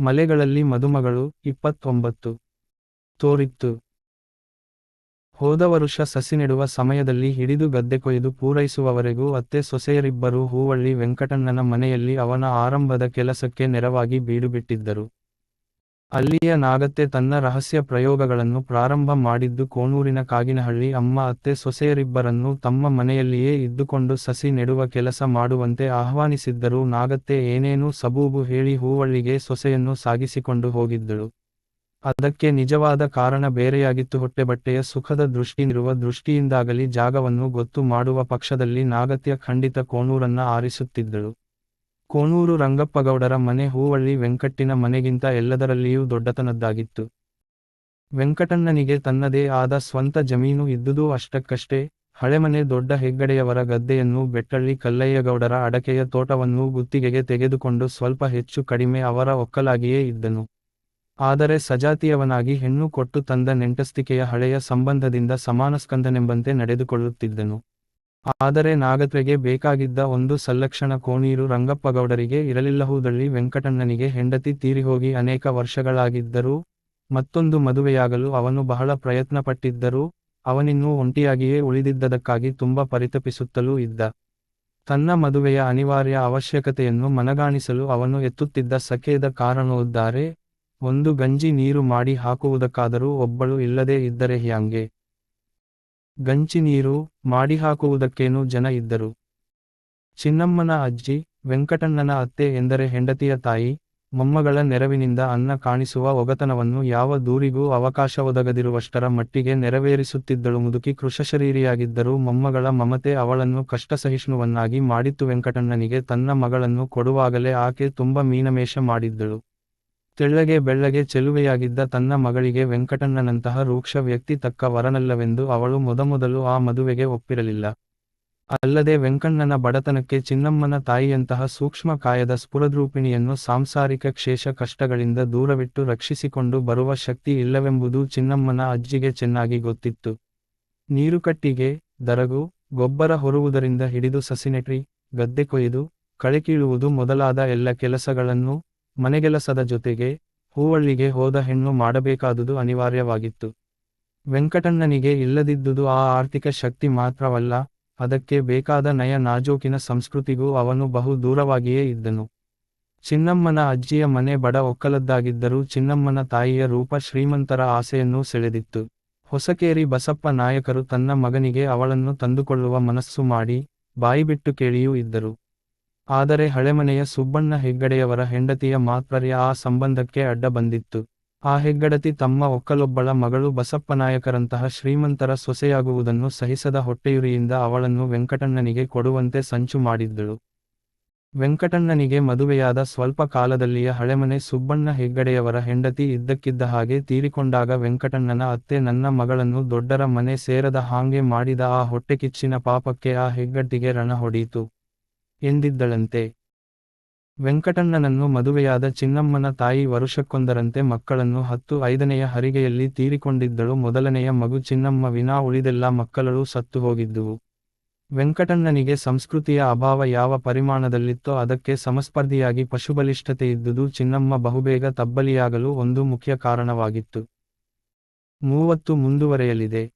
ಮಲೆಗಳಲ್ಲಿ ಮದುಮಗಳು ಇಪ್ಪತ್ತೊಂಬತ್ತು. ತೋರಿತ್ತು. ಹೋದ ವರುಷ ಸಸಿ ನೆಡುವ ಸಮಯದಲ್ಲಿ ಹಿಡಿದು ಗದ್ದೆ ಕೊಯ್ದು ಪೂರೈಸುವವರೆಗೂ ಅತ್ತೆ ಸೊಸೆಯರಿಬ್ಬರು ಹೂವಳ್ಳಿ ವೆಂಕಟಣ್ಣನ ಮನೆಯಲ್ಲಿ ಅವನ ಆರಂಭದ ಕೆಲಸಕ್ಕೆ ನೆರವಾಗಿ ಬೀಡುಬಿಟ್ಟಿದ್ದರು. ಅಲ್ಲಿಯ ನಾಗತ್ತೆ ತನ್ನ ರಹಸ್ಯ ಪ್ರಯೋಗಗಳನ್ನು ಪ್ರಾರಂಭ ಮಾಡಿದ್ದು ಕೋಣೂರಿನ ಕಾಗಿನಹಳ್ಳಿ ಅಮ್ಮ, ಅತ್ತೆ, ಸೊಸೆಯರಿಬ್ಬರನ್ನು ತಮ್ಮ ಮನೆಯಲ್ಲಿಯೇ ಇದ್ದುಕೊಂಡು ಸಸಿ ನೆಡುವ ಕೆಲಸ ಮಾಡುವಂತೆ ಆಹ್ವಾನಿಸಿದ್ದರೂ. ನಾಗತ್ತೆ ಏನೇನೂ ಸಬೂಬು ಹೇಳಿ ಹೂವಳ್ಳಿಗೆ ಸೊಸೆಯನ್ನು ಸಾಗಿಸಿಕೊಂಡು ಹೋಗಿದ್ದಳು. ಅದಕ್ಕೆ ನಿಜವಾದ ಕಾರಣ ಬೇರೆಯಾಗಿತ್ತು. ಹೊಟ್ಟೆಬಟ್ಟೆಯ ಸುಖದ ದೃಷ್ಟಿಯಿರುವ ದೃಷ್ಟಿಯಿಂದಾಗಲಿ ಜಾಗವನ್ನು ಗೊತ್ತು ಮಾಡುವ ಪಕ್ಷದಲ್ಲಿ ನಾಗತ್ಯ ಖಂಡಿತ ಕೋಣೂರನ್ನ ಆರಿಸುತ್ತಿದ್ದಳು. ಕೋಣೂರು ರಂಗಪ್ಪಗೌಡರ ಮನೆ ಹೂವಳ್ಳಿ ವೆಂಕಟ್ಟಿನ ಮನೆಗಿಂತ ಎಲ್ಲದರಲ್ಲಿಯೂ ದೊಡ್ಡತನದ್ದಾಗಿತ್ತು. ವೆಂಕಟಣ್ಣನಿಗೆ ತನ್ನದೇ ಆದ ಸ್ವಂತ ಜಮೀನು ಇದ್ದುದೂ ಅಷ್ಟಕ್ಕಷ್ಟೇ, ಹಳೆಮನೆ ದೊಡ್ಡ ಹೆಗ್ಗಡೆಯವರ ಗದ್ದೆಯನ್ನು ಬೆಟ್ಟಳ್ಳಿ ಕಲ್ಲಯ್ಯಗೌಡರ ಅಡಕೆಯ ತೋಟವನ್ನು ಗುತ್ತಿಗೆಗೆ ತೆಗೆದುಕೊಂಡು ಸ್ವಲ್ಪ ಹೆಚ್ಚು ಕಡಿಮೆ ಅವರ ಒಕ್ಕಲಾಗಿಯೇ ಇದ್ದನು. ಆದರೆ ಸಜಾತಿಯವನಾಗಿ ಹೆಣ್ಣು ಕೊಟ್ಟು ತಂದ ನೆಂಟಸ್ತಿಕೆಯ ಹಳೆಯ ಸಂಬಂಧದಿಂದ ಸಮಾನಸ್ಕಂದನೆಂಬಂತೆ ನಡೆದುಕೊಳ್ಳುತ್ತಿದ್ದನು. ಆದರೆ ನಾಗತ್ವೆಗೆ ಬೇಕಾಗಿದ್ದ ಒಂದು ಸಲ್ಲಕ್ಷಣ ಕೋಣೀರು ರಂಗಪ್ಪಗೌಡರಿಗೆ ಇರಲಿಲ್ಲಹುದಳ್ಳಿ ವೆಂಕಟಣ್ಣನಿಗೆ ಹೆಂಡತಿ ತೀರಿಹೋಗಿ ಅನೇಕ ವರ್ಷಗಳಾಗಿದ್ದರೂ, ಮತ್ತೊಂದು ಮದುವೆಯಾಗಲು ಅವನು ಬಹಳ ಪ್ರಯತ್ನಪಟ್ಟಿದ್ದರೂ, ಅವನಿನ್ನೂ ಒಂಟಿಯಾಗಿಯೇ ಉಳಿದಿದ್ದದಕ್ಕಾಗಿ ತುಂಬ ಪರಿತಪಿಸುತ್ತಲೂ ಇದ್ದ. ತನ್ನ ಮದುವೆಯ ಅನಿವಾರ್ಯ ಅವಶ್ಯಕತೆಯನ್ನು ಮನಗಾಣಿಸಲು ಅವನು ಎತ್ತುತ್ತಿದ್ದ ಸಖೇದ ಕಾರಣವುದ್ದಾರೆ ಒಂದು ಗಂಜಿ ನೀರು ಮಾಡಿ ಹಾಕುವುದಕ್ಕಾದರೂ ಒಬ್ಬಳು ಇಲ್ಲದೇ ಇದ್ದರೆ ಹ್ಯಾಂಗೆ? ಗಂಚಿ ನೀರು ಮಾಡಿ ಹಾಕುವುದಕ್ಕೇನೂ ಜನ ಇದ್ದರು? ಚಿನ್ನಮ್ಮನ ಅಜ್ಜಿ, ವೆಂಕಟಣ್ಣನ ಅತ್ತೆ ಎಂದರೆ ಹೆಂಡತಿಯ ತಾಯಿ, ಮೊಮ್ಮಗಳ ನೆರವಿನಿಂದ ಅನ್ನ ಕಾಣಿಸುವ ಒಗತನವನ್ನು ಯಾವ ದೂರಿಗೂ ಅವಕಾಶ ಒದಗದಿರುವಷ್ಟರ ಮಟ್ಟಿಗೆ ನೆರವೇರಿಸುತ್ತಿದ್ದಳು. ಮುದುಕಿ ಕೃಷಶರೀರಿಯಾಗಿದ್ದರೂ ಮೊಮ್ಮಗಳ ಮಮತೆ ಅವಳನ್ನು ಕಷ್ಟಸಹಿಷ್ಣುವನ್ನಾಗಿ ಮಾಡಿತ್ತು. ವೆಂಕಟಣ್ಣನಿಗೆ ತನ್ನ ಮಗಳನ್ನು ಕೊಡುವಾಗಲೇ ಆಕೆ ತುಂಬ ಮೀನಮೇಷ ಮಾಡಿದ್ದಳು. ತೆಳ್ಳಗೆ ಬೆಳ್ಳಗೆ ಚೆಲುವೆಯಾಗಿದ್ದ ತನ್ನ ಮಗಳಿಗೆ ವೆಂಕಟಣ್ಣನಂತಹ ರೂಕ್ಷ ವ್ಯಕ್ತಿ ತಕ್ಕ ವರನಲ್ಲವೆಂದು ಅವಳು ಮೊದಮೊದಲು ಆ ಮದುವೆಗೆ ಒಪ್ಪಿರಲಿಲ್ಲ. ಅಲ್ಲದೆ ವೆಂಕಣ್ಣನ ಬಡತನಕ್ಕೆ ಚಿನ್ನಮ್ಮನ ತಾಯಿಯಂತಹ ಸೂಕ್ಷ್ಮ ಕಾಯದ ಸ್ಫುರದ್ರೂಪಿಣಿಯನ್ನು ಸಾಂಸಾರಿಕ ಕ್ಷೇಷ ಕಷ್ಟಗಳಿಂದ ದೂರವಿಟ್ಟು ರಕ್ಷಿಸಿಕೊಂಡು ಬರುವ ಶಕ್ತಿ ಇಲ್ಲವೆಂಬುದು ಚಿನ್ನಮ್ಮನ ಅಜ್ಜಿಗೆ ಚೆನ್ನಾಗಿ ಗೊತ್ತಿತ್ತು. ನೀರುಕಟ್ಟಿಗೆ, ದರಗು, ಗೊಬ್ಬರ ಹೊರುವುದರಿಂದ ಹಿಡಿದು ಸಸಿನೆಟ್ರಿ, ಗದ್ದೆ ಕೊಯ್ದು ಕಳೆಕೀಳುವುದು ಮೊದಲಾದ ಎಲ್ಲ ಕೆಲಸಗಳನ್ನು ಮನೆಗೆಲಸದ ಜೊತೆಗೆ ಹೂವಳ್ಳಿಗೆ ಹೋದ ಹೆಣ್ಣು ಮಾಡಬೇಕಾದುದು ಅನಿವಾರ್ಯವಾಗಿತ್ತು. ವೆಂಕಟಣ್ಣನಿಗೆ ಇಲ್ಲದಿದ್ದುದು ಆ ಆರ್ಥಿಕ ಶಕ್ತಿ ಮಾತ್ರವಲ್ಲ, ಅದಕ್ಕೆ ಬೇಕಾದ ನಯ ನಾಜೂಕಿನ ಸಂಸ್ಕೃತಿಗೂ ಅವನು ಬಹು ದೂರವಾಗಿಯೇ ಇದ್ದನು. ಚಿನ್ನಮ್ಮನ ಅಜ್ಜಿಯ ಮನೆ ಬಡ ಒಕ್ಕಲದ್ದಾಗಿದ್ದರೂ ಚಿನ್ನಮ್ಮನ ತಾಯಿಯ ರೂಪ ಶ್ರೀಮಂತರ ಆಸೆಯನ್ನೂ ಸೆಳೆದಿತ್ತು. ಹೊಸಕೇರಿ ಬಸಪ್ಪ ನಾಯಕರು ತನ್ನ ಮಗನಿಗೆ ಅವಳನ್ನು ತಂದುಕೊಳ್ಳುವ ಮನಸ್ಸು ಮಾಡಿ ಬಾಯಿಬಿಟ್ಟು ಕೇಳಿಯೂ ಇದ್ದರು. ಆದರೆ ಹಳೆಮನೆಯ ಸುಬ್ಬಣ್ಣ ಹೆಗ್ಗಡೆಯವರ ಹೆಂಡತಿಯ ಮಾತ್ಪರ್ಯ ಆ ಸಂಬಂಧಕ್ಕೆ ಅಡ್ಡ ಬಂದಿತ್ತು. ಆ ಹೆಗ್ಗಡತಿ ತಮ್ಮ ಒಕ್ಕಲೊಬ್ಬಳ ಮಗಳು ಬಸಪ್ಪನಾಯಕರಂತಹ ಶ್ರೀಮಂತರ ಸೊಸೆಯಾಗುವುದನ್ನು ಸಹಿಸದ ಹೊಟ್ಟೆಯುರಿಯಿಂದ ಅವಳನ್ನು ವೆಂಕಟಣ್ಣನಿಗೆ ಕೊಡುವಂತೆ ಸಂಚು ಮಾಡಿದ್ದಳು. ವೆಂಕಟಣ್ಣನಿಗೆ ಮದುವೆಯಾದ ಸ್ವಲ್ಪ ಕಾಲದಲ್ಲಿಯ ಹಳೆಮನೆ ಸುಬ್ಬಣ್ಣ ಹೆಗ್ಗಡೆಯವರ ಹೆಂಡತಿ ಇದ್ದಕ್ಕಿದ್ದ ಹಾಗೆ ತೀರಿಕೊಂಡಾಗ ವೆಂಕಟಣ್ಣನ ಅತ್ತೆ ನನ್ನ ಮಗಳನ್ನು ದೊಡ್ಡರ ಮನೆ ಸೇರದ ಹಾಂಗೆ ಮಾಡಿದ ಆ ಹೊಟ್ಟೆಕಿಚ್ಚಿನ ಪಾಪಕ್ಕೆ ಆ ಹೆಗ್ಗಟ್ಟಿಗೆ ರಣ ಹೊಡೀತು ಎಂದಿದ್ದಳಂತೆ. ವೆಂಕಟಣ್ಣನನ್ನು ಮದುವೆಯಾದ ಚಿನ್ನಮ್ಮನ ತಾಯಿ ವರುಷಕ್ಕೊಂದರಂತೆ ಮಕ್ಕಳನ್ನು ಹತ್ತು ಐದನೆಯ ಹರಿಗೆಯಲ್ಲಿ ತೀರಿಕೊಂಡಿದ್ದಳು. ಮೊದಲನೆಯ ಮಗು ಚಿನ್ನಮ್ಮ. ವಿನಾ ಉಳಿದೆಲ್ಲ ಮಕ್ಕಳೂ ಸತ್ತು ಹೋಗಿದ್ದುವು. ವೆಂಕಟಣ್ಣನಿಗೆ ಸಂಸ್ಕೃತಿಯ ಅಭಾವ ಯಾವ ಪರಿಮಾಣದಲ್ಲಿತ್ತೋ ಅದಕ್ಕೆ ಸಮಸ್ಪರ್ಧಿಯಾಗಿ ಪಶುಬಲಿಷ್ಠತೆಯಿದ್ದುದು ಚಿನ್ನಮ್ಮ ಬಹುಬೇಗ ತಬ್ಬಲಿಯಾಗಲು ಒಂದು ಮುಖ್ಯ ಕಾರಣವಾಗಿತ್ತು. ಮೂವತ್ತು ಮುಂದುವರೆಯಲಿದೆ.